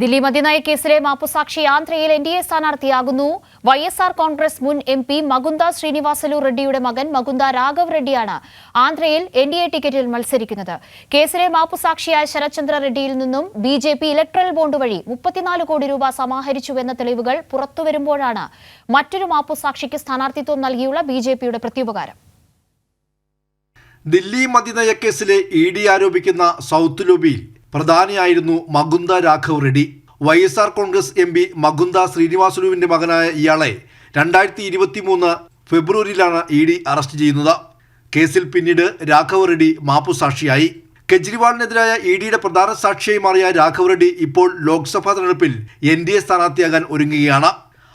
ദില്ലി മദ്യനയ കേസിലെ മാപ്പുസാക്ഷി ആന്ധ്രയിൽ എൻ ഡി എ സ്ഥാനാർത്ഥിയാകുന്നു. വൈ എസ് ആർ കോൺഗ്രസ് മുൻ എം പി മകുന്ദ ശ്രീനിവാസലു റെഡ്ഡിയുടെ മകൻ മകുന്ദ രാഘവ് റെഡ്ഡിയാണ് ആന്ധ്രയിൽ എൻ ഡി എ ടിക്കറ്റിൽ മത്സരിക്കുന്നത്. കേസിലെ മാപ്പുസാക്ഷിയായ ശരത്ചന്ദ്ര റെഡ്ഡിയിൽ നിന്നും B J P electoral bond വഴി മുപ്പത്തിനാല് കോടി രൂപ സമാഹരിച്ചുവെന്ന തെളിവുകൾ പുറത്തുവരുമ്പോഴാണ് മറ്റൊരു മാപ്പുസാക്ഷിക്ക് സ്ഥാനാർത്ഥിത്വം നൽകിയുള്ള ബി ജെ പിയുടെ പ്രത്യുപകാരം. ദില്ലി മദ്യനയക്കേസിലെ ഇ ഡി ആരോപിക്കുന്ന സൗത്ത് ലോബിയിൽ പ്രധാനിയായിരുന്നു Magunta Raghav Reddy. Y S R Congress M P Magunta ശ്രീനിവാസുലുവിന്റെ മകനായ ഇയാളെ രണ്ടായിരത്തി ഇരുപത്തി മൂന്ന് ഫെബ്രുവരിയിലാണ് ഇ ഡി അറസ്റ്റ് ചെയ്യുന്നത്. കേസിൽ പിന്നീട് രാഘവ് റെഡ്ഡി മാപ്പുസാക്ഷിയായി. കെജ്രിവാളിനെതിരായ ഇ ഡിയുടെ പ്രധാന സാക്ഷിയായി മാറിയ രാഘവ് റെഡ്ഡി ഇപ്പോൾ ലോക്സഭാ തെരഞ്ഞെടുപ്പിൽ എൻ ഡി എ സ്ഥാനാർത്ഥിയാകാൻ ഒരുങ്ങുകയാണ്.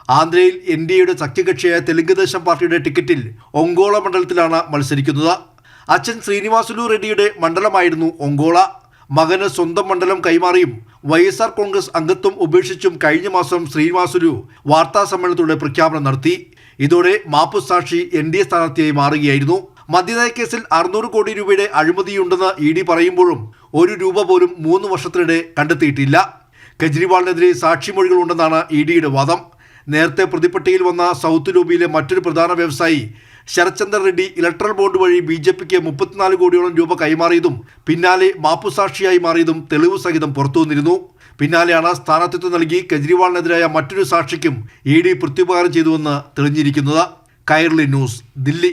ആന്ധ്രയിൽ എൻ ഡി എയുടെ സഖ്യകക്ഷിയായ തെലുങ്കുദേശം പാർട്ടിയുടെ ടിക്കറ്റിൽ ഒങ്കോള മണ്ഡലത്തിലാണ് മത്സരിക്കുന്നത്. അച്ഛൻ ശ്രീനിവാസുലു റെഡ്ഡിയുടെ മണ്ഡലമായിരുന്നു ഒങ്കോള. മകന് സ്വന്തം മണ്ഡലം കൈമാറിയും വൈ എസ് ആർ കോൺഗ്രസ് അംഗത്വം ഉപേക്ഷിച്ചും കഴിഞ്ഞ മാസം ശ്രീനിവാസുലു വാർത്താ സമ്മേളനത്തോടെ പ്രഖ്യാപനം നടത്തി. ഇതോടെ മാപ്പുസാക്ഷി എൻ ഡി എ സ്ഥാനാർത്ഥിയായി മാറുകയായിരുന്നു. മദ്യനയ കേസിൽ അറുന്നൂറ് കോടി രൂപയുടെ അഴിമതിയുണ്ടെന്ന് ഇ ഡി പറയുമ്പോഴും ഒരു രൂപ പോലും മൂന്ന് വർഷത്തിനിടെ കണ്ടെത്തിയിട്ടില്ല. കെജ്രിവാളിനെതിരെ സാക്ഷിമൊഴികൾ ഉണ്ടെന്നാണ് ഇ ഡിയുടെ വാദം. നേരത്തെ പ്രതിപട്ടികയിൽ വന്ന സൗത്ത് ലോബിയിലെ മറ്റൊരു പ്രധാന വ്യവസായി ശരത്ചന്ദ്ര റെഡ്ഡി ഇലക്ട്രൽ ബോർഡ് വഴി ബി ജെ പിക്ക് മുപ്പത്തിനാല് കോടിയോളം രൂപ കൈമാറിയതും പിന്നാലെ മാപ്പുസാക്ഷിയായി മാറിയതും തെളിവ് സഹിതം പുറത്തുവന്നിരുന്നു പിന്നാലെയാണ് സ്ഥാനാർത്ഥിത്വം നൽകി കെജ്രിവാളിനെതിരായ മറ്റൊരു സാക്ഷിക്കും ഇ ഡി പ്രത്യുപകാരം ചെയ്തുവെന്ന് തെളിഞ്ഞിരിക്കുന്നത്. കൈർലി ന്യൂസ് ദില്ലി.